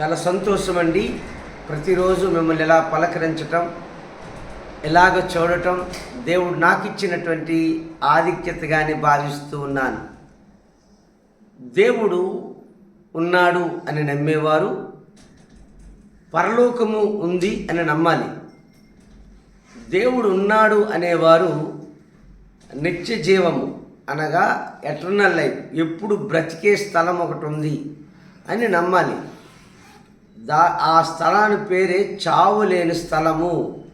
చాలా సంతోషం అండి ప్రతిరోజు మిమ్మల్ని ఎలా పలకరించటం ఎలాగ చూడటం దేవుడు నాకు ఇచ్చినటువంటి ఆధిక్యతగానే భావిస్తూ ఉన్నాను. దేవుడు ఉన్నాడు అని నమ్మేవారు పరలోకము ఉంది అని నమ్మాలి. దేవుడు ఉన్నాడు అనేవారు నిత్య జీవము అనగా ఎటర్నల్ లైఫ్ ఎప్పుడు బ్రతికే స్థలం ఒకటి ఉంది అని నమ్మాలి. దా ఆ స్థలానికి పేరే చావు లేని స్థలము.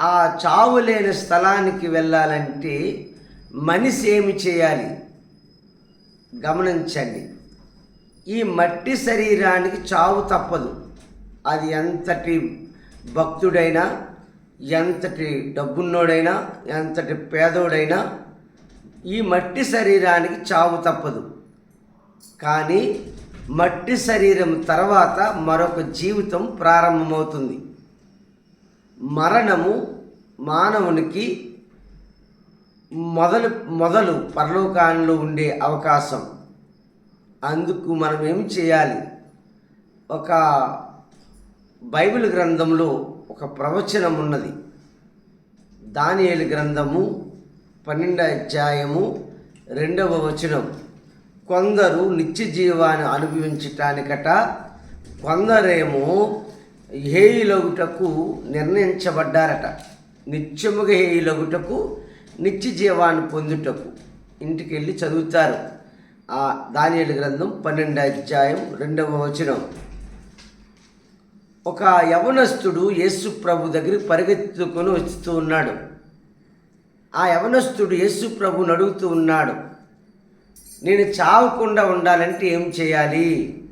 ఆ చావు లేని స్థలానికి వెళ్ళాలంటే మనిషి ఏమి చేయాలి? గమనించండి. ఈ మట్టి శరీరానికి చావు తప్పదు. అది ఎంతటి భక్తుడైనా ఎంతటి డబ్బున్నోడైనా ఎంతటి పేదోడైనా ఈ మట్టి శరీరానికి చావు తప్పదు. కానీ మట్టి శరీరం తర్వాత మరొక జీవితం ప్రారంభమవుతుంది. మరణము మానవునికి మొదలు మొదలు పరలోకాల్లో ఉండే అవకాశం. అందుకు మనం ఏం చేయాలి? ఒక బైబిల్ గ్రంథంలో ఒక ప్రవచనం ఉన్నది. దానియేలు గ్రంథము పన్నెండో అధ్యాయము రెండవ వచనం. కొందరు నిత్య జీవాన్ని అనుభవించటానికట కొందరేమో హేయులగుటకు నిర్ణయించబడ్డారట. నిత్యముగా హేయులగుటకు నిత్య జీవాన్ని పొందుటకు ఇంటికి వెళ్ళి చదువుతారు. ఆ దానియేలు గ్రంథం పన్నెండు అధ్యాయం రెండవ వచనం. ఒక యవనస్తుడు యేసు ప్రభు దగ్గరికి పరిగెత్తుకొని వస్తూ ఉన్నాడు. ఆ యవనస్తుడు యేసు ప్రభుని అడుగుతూ ఉన్నాడు. నేను చావకుండా ఉండాలంటే ఏం చేయాలి?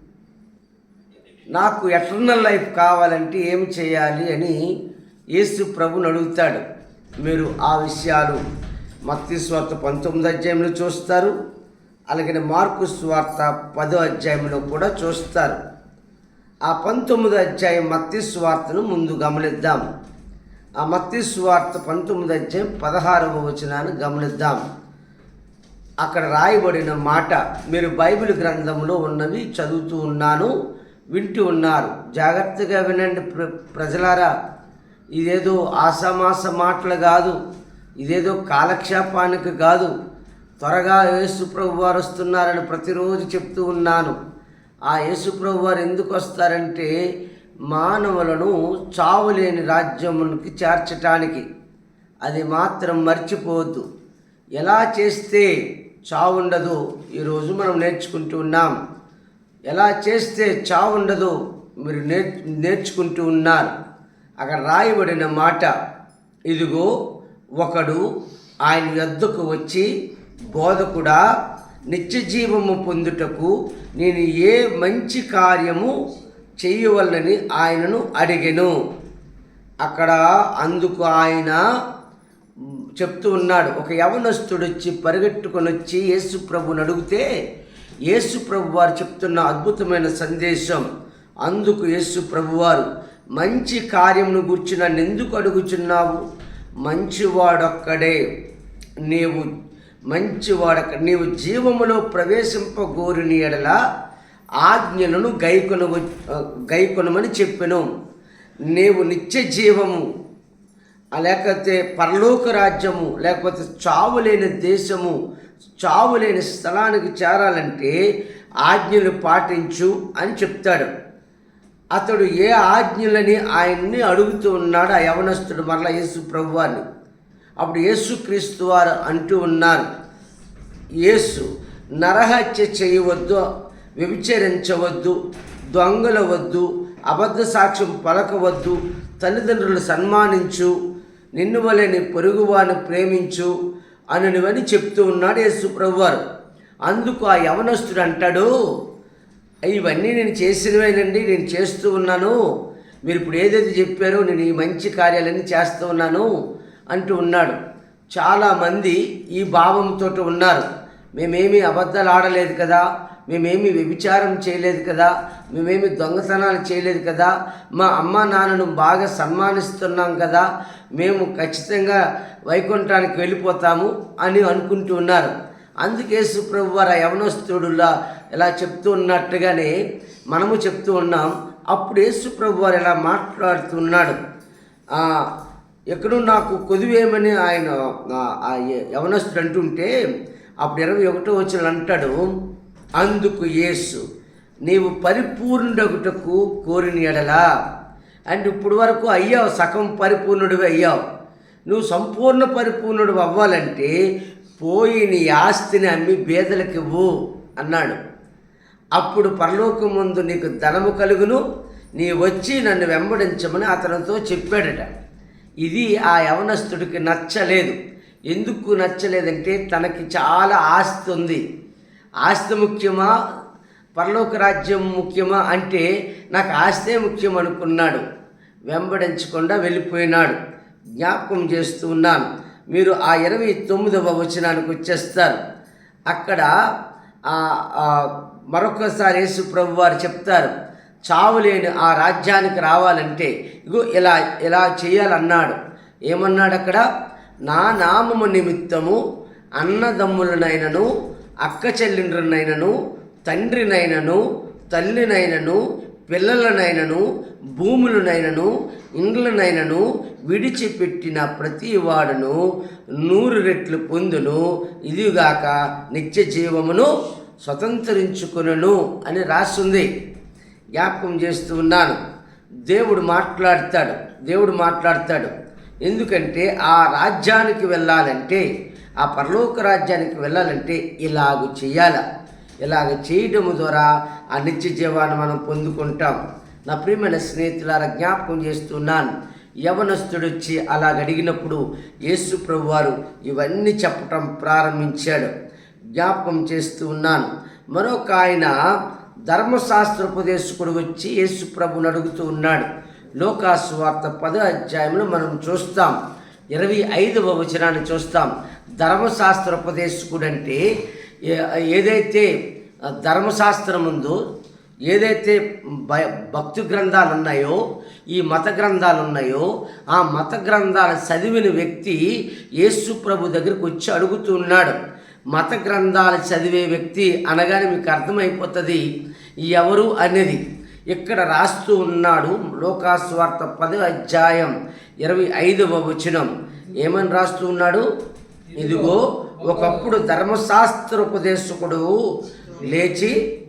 నాకు ఎటర్నల్ లైఫ్ కావాలంటే ఏం చేయాలి అని యేసు ప్రభుని అడుగుతాడు. మీరు ఆ విషయాలు మత్తి స్వార్థ పంతొమ్మిది అధ్యాయంలో చూస్తారు. అలాగే మార్కు స్వార్త పదో అధ్యాయంలో కూడా చూస్తారు. ఆ పంతొమ్మిది అధ్యాయం మత్తి స్వార్థను ముందు గమనిద్దాం. ఆ మత్తి స్వార్థ పంతొమ్మిది అధ్యాయం పదహారవ వచనాన్ని గమనిద్దాం. అక్కడ రాయబడిన మాట మీరు బైబిల్ గ్రంథంలో ఉన్నవి చదువుతూ ఉన్నాను వింటూ ఉన్నారు. జాగ్రత్తగా వినండి ప్ర ప్రజలారా. ఇదేదో ఆసామాస మాటలు కాదు ఇదేదో కాలక్షేపానికి కాదు. త్వరగా యేసుప్రభు వారు వస్తున్నారని ప్రతిరోజు చెప్తూ ఉన్నాను. ఆ యేసుప్రభు వారు ఎందుకు వస్తారంటే మానవులను చావులేని రాజ్యమునికి చేర్చటానికి. అది మాత్రం మర్చిపోవద్దు. ఎలా చేస్తే చావుండదు? ఈరోజు మనం నేర్చుకుంటూ ఉన్నాం. ఎలా చేస్తే చావుండదు? మీరు నేర్ నేర్చుకుంటూ ఉన్నారు. అక్కడ రాయబడిన మాట ఇదిగో ఒకడు ఆయన వద్దకు వచ్చి బోధకుడా నిత్య జీవము పొందుటకు నేను ఏ మంచి కార్యము చేయవలనని ఆయనను అడిగెను. అక్కడ అందుకు ఆయన చెప్తూ ఉన్నాడు. ఒక యవనస్తుడు వచ్చి పరిగెట్టుకొని వచ్చి యేసు ప్రభుని అడిగితే యేసు ప్రభు వారు చెప్తున్న అద్భుతమైన సందేశం. అందుకు యేసు ప్రభువారు మంచి కార్యమును గుర్చి నన్ను ఎందుకు అడుగుచున్నావు? మంచివాడొక్కడే నీవు మంచివాడొక్క నీవు జీవములో ప్రవేశింపగోరిని ఎడల ఆజ్ఞలను గైకొన గైకొనమని చెప్పెను. నీవు నిత్య జీవము లేకపోతే పరలోక రాజ్యము లేకపోతే చావు లేని దేశము చావు లేని స్థలానికి చేరాలంటే ఆజ్ఞలు పాటించు అని చెప్తాడు. అతడు ఏ ఆజ్ఞలని ఆయన్ని అడుగుతూ ఉన్నాడు ఆ యవనస్తుడు మరలా యేసు ప్రభువాన్ని. అప్పుడు యేసుక్రీస్తు వారు అంటూ ఉన్నారు యేసు నరహత్య చేయవద్దు వ్యభిచరించవద్దు దొంగలవద్దు అబద్ధ సాక్ష్యం పలకవద్దు తల్లిదండ్రులు సన్మానించు నిన్ను వలె నీ పొరుగువాని ప్రేమించు అననివని చెప్తూ ఉన్నాడు యేసు ప్రభువారు. అందుకు ఆ యవనస్తుడు అంటాడు ఇవన్నీ నేను చేసినవేనండి నేను చేస్తూ ఉన్నాను. మీరు ఇప్పుడు ఏదైతే చెప్పారో నేను ఈ మంచి కార్యాలన్నీ చేస్తూ ఉన్నాను అంటూ ఉన్నాడు. చాలామంది ఈ భావంతో ఉన్నారు. మేమేమి అబద్ధాలు ఆడలేదు కదా. మేమేమి వ్యభిచారం చేయలేదు కదా మేమేమి దొంగతనాలు చేయలేదు కదా మా అమ్మ నాన్నను బాగా సన్మానిస్తున్నాం కదా మేము ఖచ్చితంగా వైకుంఠానికి వెళ్ళిపోతాము అని అనుకుంటూ ఉన్నారు. అందుకే సుప్రభు వారు యవనస్తుడులా ఇలా చెప్తూ ఉన్నట్టుగానే మనము చెప్తూ ఉన్నాం. అప్పుడు యేసుప్రభు వారు ఇలా మాట్లాడుతున్నాడు ఎక్కడో నాకు కొదువేమని ఆయన యవనస్తుడు అంటుంటే అప్పుడు ఇరవై ఒకటో వచ్చిన అంటాడు అందుకు యేసు నీవు పరిపూర్ణుడగుటకు కోరిన ఎడలా. అండ్ ఇప్పుడు వరకు అయ్యావు సగం పరిపూర్ణుడివి అయ్యావు. నువ్వు సంపూర్ణ పరిపూర్ణుడు అవ్వాలంటే పోయి నీ ఆస్తిని అమ్మి బేదలకు ఇవ్వు అన్నాడు. అప్పుడు పరలోకం ముందు నీకు ధనము కలుగును నీ వచ్చి నన్ను వెంబడించమని అతనితో చెప్పాడట. ఇది ఆ యవనస్తుడికి నచ్చలేదు. ఎందుకు నచ్చలేదంటే తనకి చాలా ఆస్తి ఉంది. ఆస్తి ముఖ్యమా? పరలోక రాజ్యం ముఖ్యమా? అంటే నాకు ఆస్తే ముఖ్యం అనుకున్నాడు. వెంబడించకుండా వెళ్ళిపోయినాడు. జ్ఞాపకం చేస్తూ ఉన్నాను. మీరు ఆ ఇరవై తొమ్మిదవ వచనానికి వచ్చేస్తారు. అక్కడ మరొకసారి యేసు ప్రభు వారు చెప్తారు. చావులేని ఆ రాజ్యానికి రావాలంటే ఇగో ఇలా ఇలా చేయాలన్నాడు. ఏమన్నాడు అక్కడ? నా నామము నిమిత్తము అన్నదమ్ములనైనను అక్క చెల్లెండ్రునైనను తండ్రినైనను తల్లినైనను పిల్లలనైనను భూములనైనను ఇండ్లనైనను విడిచిపెట్టిన ప్రతి వాడును నూరు రెట్లు పొందును. ఇదిగాక నిత్య జీవమును స్వతంత్రించుకొనును అని రాస్తుంది జ్ఞాపకం చేస్తూ ఉన్నాను. దేవుడు మాట్లాడతాడు. దేవుడు మాట్లాడతాడు. ఎందుకంటే ఆ రాజ్యానికి వెళ్ళాలంటే ఆ పరలోక రాజ్యానికి వెళ్ళాలంటే ఇలాగ చేయాల. ఇలాగ చేయడం ద్వారా ఆ నిత్య జీవాన్ని మనం పొందుకుంటాం. నా ప్రియమైన స్నేహితులారా జ్ఞాపకం చేస్తున్నాను. యవనస్తుడు వచ్చి అలాగ అడిగినప్పుడు యేసు ప్రభు వారు ఇవన్నీ చెప్పటం ప్రారంభించాడు. జ్ఞాపకం చేస్తూ ఉన్నాను. మరొక ఆయన ధర్మశాస్త్రోపదేశకుడు వచ్చి యేసు ప్రభుని అడుగుతూ ఉన్నాడు. లోకాసు వార్త పద అధ్యాయంలో మనం చూస్తాం. ఇరవై ఐదవ వచనాన్ని చూస్తాం. ధర్మశాస్త్రోపదేశకుడు అంటే ఏదైతే ధర్మశాస్త్రం ఉందో ఏదైతే భ భక్తి గ్రంథాలు ఉన్నాయో ఈ మత గ్రంథాలు ఉన్నాయో ఆ మత గ్రంథాలు చదివిన వ్యక్తి యేసు ప్రభు దగ్గరికి వచ్చి అడుగుతూ ఉన్నాడు. మత గ్రంథాలు చదివే వ్యక్తి అనగానే మీకు అర్థమైపోతుంది ఎవరు అనేది. ఇక్కడ రాస్తూ ఉన్నాడు లోకాస్వార్థ పదవి అధ్యాయం. ఇరవై ఐదవ వచనం. ఏమని రాస్తూ ఉన్నాడు? ఇదిగో ఒకప్పుడు ధర్మశాస్త్ర ఉపదేశకుడు లేచి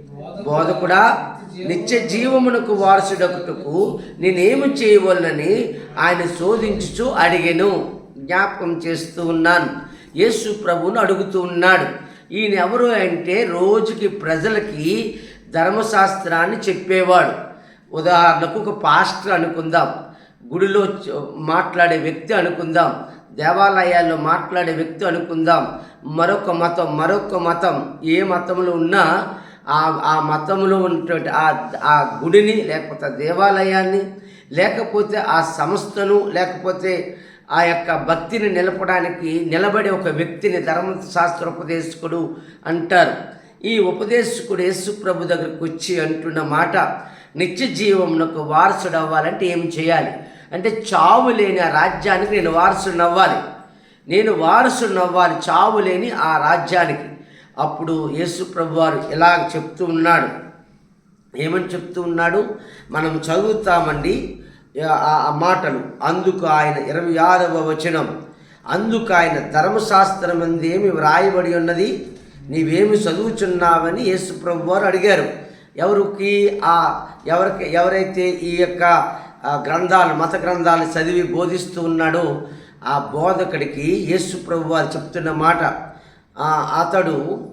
బోధకుడా నిత్య జీవమునకు వారసుడకుటకు నేనేమి చేయవలనని ఆయన శోధించుచు అడిగాను. జ్ఞాపకం చేస్తూ ఉన్నాను. యేసు ప్రభువును అడుగుతూ ఉన్నాడు. ఈయన ఎవరు అంటే రోజుకి ప్రజలకి ధర్మశాస్త్రాన్ని చెప్పేవాడు. ఉదాహరణకు ఒక పాస్టర్ అనుకుందాం. గుడిలో మాట్లాడే వ్యక్తి అనుకుందాం. దేవాలయాల్లో మాట్లాడే వ్యక్తి అనుకుందాం. మరొక మతం మరొక మతం ఏ మతంలో ఉన్నా ఆ ఆ మతంలో ఉన్నటువంటి ఆ ఆ గుడిని లేకపోతే దేవాలయాన్ని లేకపోతే ఆ సంస్థను లేకపోతే ఆ యొక్క భక్తిని నిలపడానికి నిలబడే ఒక వ్యక్తిని ధర్మశాస్త్ర ఉపదేశకుడు అంటారు. ఈ ఉపదేశకుడు యేసు ప్రభు దగ్గరకు వచ్చి అంటున్న మాట నిత్య జీవమునకు వారసుడు అవ్వాలంటే ఏం చేయాలి? అంటే చావు లేని ఆ రాజ్యానికి నేను వారసుని అవ్వాలి నేను వారసుడు అవ్వాలి చావు లేని ఆ రాజ్యానికి. అప్పుడు యేసు ప్రభు వారు ఇలా చెప్తూ ఉన్నాడు. ఏమని చెప్తూ ఉన్నాడు? మనం చదువుతామండి ఆ మాటలు. అందుకు ఆయన ఇరవై ఆరవ వచనం. అందుకు ఆయన ధర్మశాస్త్రం అంది ఏమి వ్రాయబడి ఉన్నది? నీవేమి చదువుచున్నావని యేసు ప్రభు వారు అడిగారు. ఎవరికి? ఆ ఎవరికి? ఎవరైతే ఈ యొక్క గ్రంథాలు మత గ్రంథాలు చదివి బోధిస్తూ ఉన్నాడో. ఆ బోధకుడికి యేసు ప్రభు వారు చెప్తున్న మాట అతడు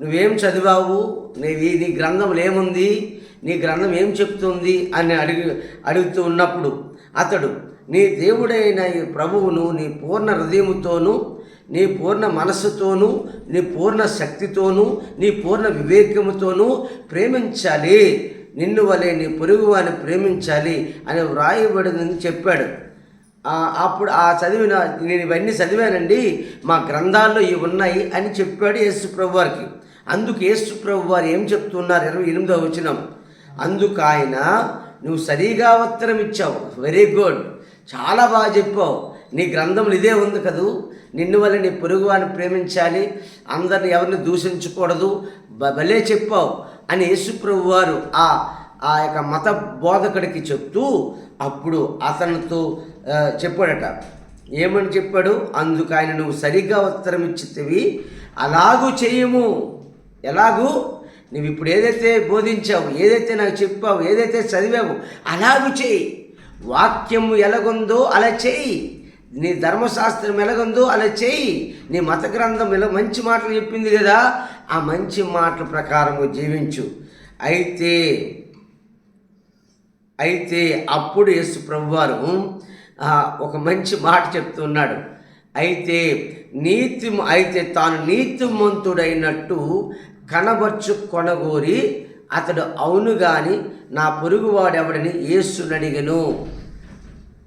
నువ్వేం చదివావు? నీ నీ గ్రంథంలో ఏముంది? నీ గ్రంథం ఏం చెప్తుంది? అని అడిగి అడుగుతూ ఉన్నప్పుడు అతడు నీ దేవుడైన ప్రభువును నీ పూర్ణ హృదయముతోనూ నీ పూర్ణ మనస్సుతోనూ నీ పూర్ణ శక్తితోనూ నీ పూర్ణ వివేకముతోనూ ప్రేమించాలి. నిన్ను వలె నీ పొరుగువాని ప్రేమించాలి అని వ్రాయబడిందని చెప్పాడు. అప్పుడు ఆ చదివిన నేను ఇవన్నీ చదివానండి మా గ్రంథాల్లో ఇవి ఉన్నాయి అని చెప్పాడు యేసు ప్రభు వారికి అందుకు యేసు ప్రభు వారు ఏం చెప్తున్నారు? ఇరవై ఎనిమిదో వచనం. అందుకు ఆయన నువ్వు సరిగా ఉత్తరం ఇచ్చావు. వెరీ గుడ్ చాలా బాగా చెప్పావు. నీ గ్రంథంలో ఇదే ఉంది కదూ. నిన్ను వల్ల నీ పొరుగు వారిని ప్రేమించాలి. అందరిని ఎవరిని దూషించకూడదు. బ- భలే చెప్పావు. అని యేసుప్రభు వారు ఆ ఆ యొక్క మత బోధకుడికి చెప్తూ అప్పుడు అతనితో చెప్పాడట. ఏమని చెప్పాడు? అందుకు ఆయన నువ్వు సరిగ్గా ఉత్తరం ఇచ్చితివి అలాగూ చేయము. ఎలాగూ? నువ్వు ఇప్పుడు ఏదైతే బోధించావు ఏదైతే నాకు చెప్పావు ఏదైతే చదివావు అలాగూ చేయి. వాక్యము ఎలాగుందో అలా చేయి. నీ ధర్మశాస్త్రం ఎలాగుందో అలా చేయి. నీ మత గ్రంథం ఎలా మంచి మాటలు చెప్పింది కదా. ఆ మంచి మాటల ప్రకారము జీవించు. అయితే అయితే అప్పుడు యేసు ప్రభువారు ఒక మంచి మాట చెప్తున్నాడు. అయితే నీతి అయితే తాను నీతిమంతుడైనట్టు కనబర్చు కొనగోరి అతడు అవును కానీ నా పొరుగువాడెవడని ఎవడని అడిగను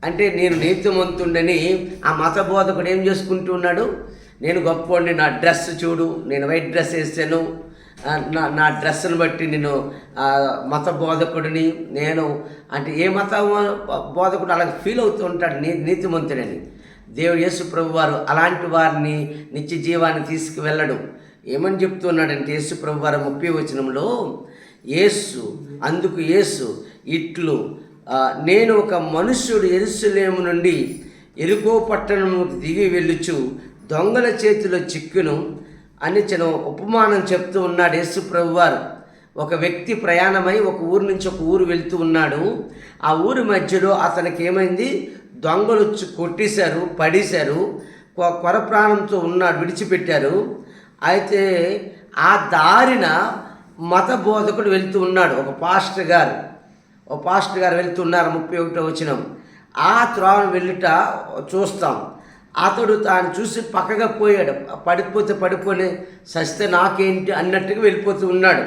అంటే నేను నీతిమంతుండని ఆ మత బోధకుడు ఏం చేసుకుంటున్నాడు నేను గొప్పవాడిని నా డ్రెస్ చూడు నేను వైట్ డ్రెస్ వేసాను. నా నా డ్రెస్సును బట్టి నేను మత బోధకుడిని నేను అంటే ఏ మత బోధకుడు అలా ఫీల్ అవుతూ ఉంటాడు నీ నీతిమంతుడని. దేవుడు యేసు ప్రభు వారు అలాంటి వారిని నిత్య జీవాన్ని తీసుకువెళ్ళడు. ఏమని చెప్తున్నాడంటే యేసు ప్రభు వారు ముప్పై వచనంలో యేసు అందుకు యేసు ఇట్లు నేను ఒక మనుష్యుడు ఎరుసలేము నుండి ఎరుకో పట్టణము దిగి వెళ్ళుచు దొంగల చేతిలో చిక్కును అని చిన్న ఉపమానం చెప్తూ ఉన్నాడు యేసు వారు ఒక వ్యక్తి ప్రయాణమై ఒక ఊరు నుంచి ఒక ఊరు వెళ్తూ ఉన్నాడు. ఆ ఊరి మధ్యలో అతనికి ఏమైంది? దొంగలు కొట్టేశారు పడేశారు కొ- కొర ప్రాణంతో ఉన్నాడు విడిచిపెట్టారు. అయితే ఆ దారిన మత బోధకుడు వెళ్తూ ఉన్నాడు ఒక పాస్టర్ గారు. ఓ పాస్టర్ గారు వెళ్తున్నారు ముప్పై ఒకటో వచ్చినాం ఆ త్రోవను వెళ్ళుట చూస్తాం. అతడు తాను చూసి పక్కగా పోయాడు. పడిపోతే పడిపోయి సస్తే నాకేంటి అన్నట్టుగా వెళ్ళిపోతూ ఉన్నాడు.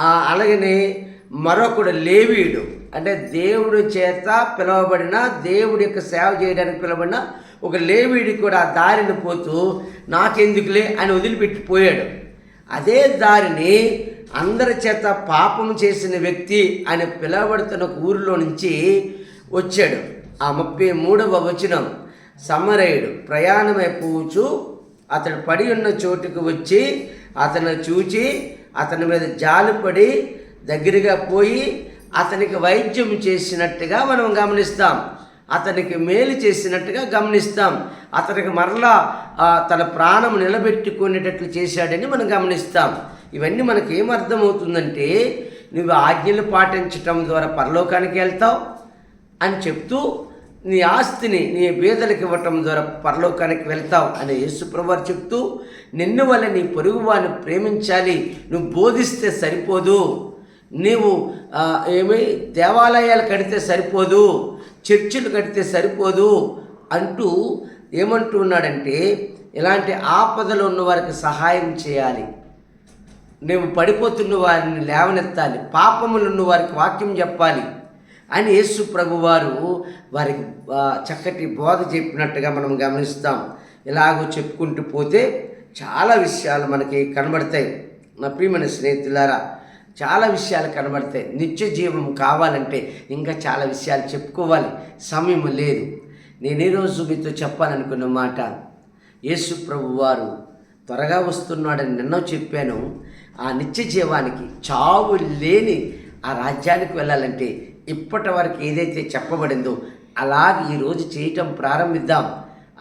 అలాగనే మరొకడు లేవీడు అంటే దేవుడి చేత పిలువబడిన దేవుడి యొక్క సేవ చేయడానికి పిలువబడిన ఒక లేవీడి కూడా ఆ దారిని పోతూ నాకెందుకులే? అని వదిలిపెట్టి పోయాడు. అదే దారిని అందరి చేత పాపం చేసిన వ్యక్తి అని పిలువబడుతున్న ఊరిలో నుంచి వచ్చాడు. ఆ ముప్పై మూడవ వచనం. సమరయుడు ప్రయాణమైపోవచ్చు అతడు పడి ఉన్న చోటుకు వచ్చి అతను చూచి అతని మీద జాలుపడి దగ్గరగా పోయి అతనికి వైద్యం చేసినట్టుగా మనం గమనిస్తాం. అతనికి మేలు చేసినట్టుగా గమనిస్తాం. అతనికి మరలా తన ప్రాణం నిలబెట్టుకునేటట్లు చేశాడని మనం గమనిస్తాం. ఇవన్నీ మనకి ఏమర్థమవుతుందంటే నువ్వు ఆజ్ఞలు పాటించటం ద్వారా పరలోకానికి వెళ్తావు అని చెప్తూ నీ ఆస్తిని నీ బీదలకు ఇవ్వటం ద్వారా పరలోకానికి వెళ్తావు అని యేసుప్రభువారు చెప్తూ నిన్ను వల్ల నీ పొరుగువారిని ప్రేమించాలి నువ్వు బోధిస్తే సరిపోదు. నీవు ఏమి దేవాలయాలు కడితే సరిపోదు చర్చిలు కడితే సరిపోదు అంటూ ఏమంటూ ఉన్నాడంటే ఇలాంటి ఆపదలు ఉన్న వారికి సహాయం చేయాలి. నువ్వు పడిపోతున్న వారిని లేవనెత్తాలి పాపములున్న వారికి వాక్యం చెప్పాలి. అని యేసు ప్రభువారు వారికి చక్కటి బోధ చెప్పినట్టుగా మనం గమనిస్తాం. ఇలాగో చెప్పుకుంటూ పోతే చాలా విషయాలు మనకి కనబడతాయి. నా ప్రియమైన స్నేహితులారా చాలా విషయాలు కనబడతాయి. నిత్య జీవం కావాలంటే ఇంకా చాలా విషయాలు చెప్పుకోవాలి. సమయం లేదు. నేను ఈరోజు మీతో చెప్పాలనుకున్న మాట యేసు ప్రభు వారు త్వరగా వస్తున్నాడని నిన్న చెప్పాను. ఆ నిత్య జీవానికి చావు లేని ఆ రాజ్యానికి వెళ్ళాలంటే ఇప్పటి వరకు ఏదైతే చెప్పబడిందో అలాగే ఈరోజు చేయటం ప్రారంభిద్దాం.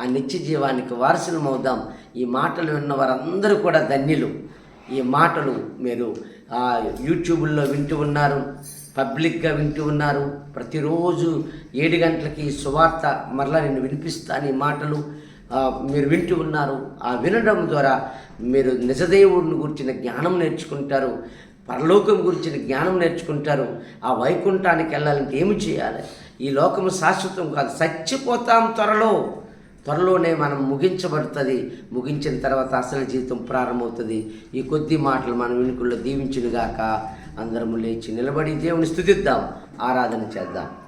ఆ నిత్య జీవానికి వారసులం అవుదాం ఈ మాటలు విన్న వారందరూ కూడా ధన్యులు. ఈ మాటలు మీరు యూట్యూబ్లో వింటూ ఉన్నారు పబ్లిక్గా వింటూ ఉన్నారు. ప్రతిరోజు ఏడు గంటలకి ఈ సువార్త మరలా నేను వినిపిస్తాను ఈ మాటలు. మీరు వింటూ ఉన్నారు. ఆ వినడం ద్వారా మీరు నిజదేవుడిని గురించిన జ్ఞానం నేర్చుకుంటారు. పరలోకం గురించిన జ్ఞానం నేర్చుకుంటారు. ఆ వైకుంఠానికి వెళ్ళాలంటే ఏమి చేయాలి? ఈ లోకము శాశ్వతం కాదు. చచ్చిపోతాం త్వరలో. త్వరలోనే మనం ముగించబడుతుంది. ముగించిన తర్వాత అసలు జీవితం ప్రారంభమవుతుంది. ఈ కొద్ది మాటలు మన వెనుకల్లో దీవించునుగాక. అందరము లేచి నిలబడి దేవుని స్థుతిద్దాం. ఆరాధన చేద్దాం.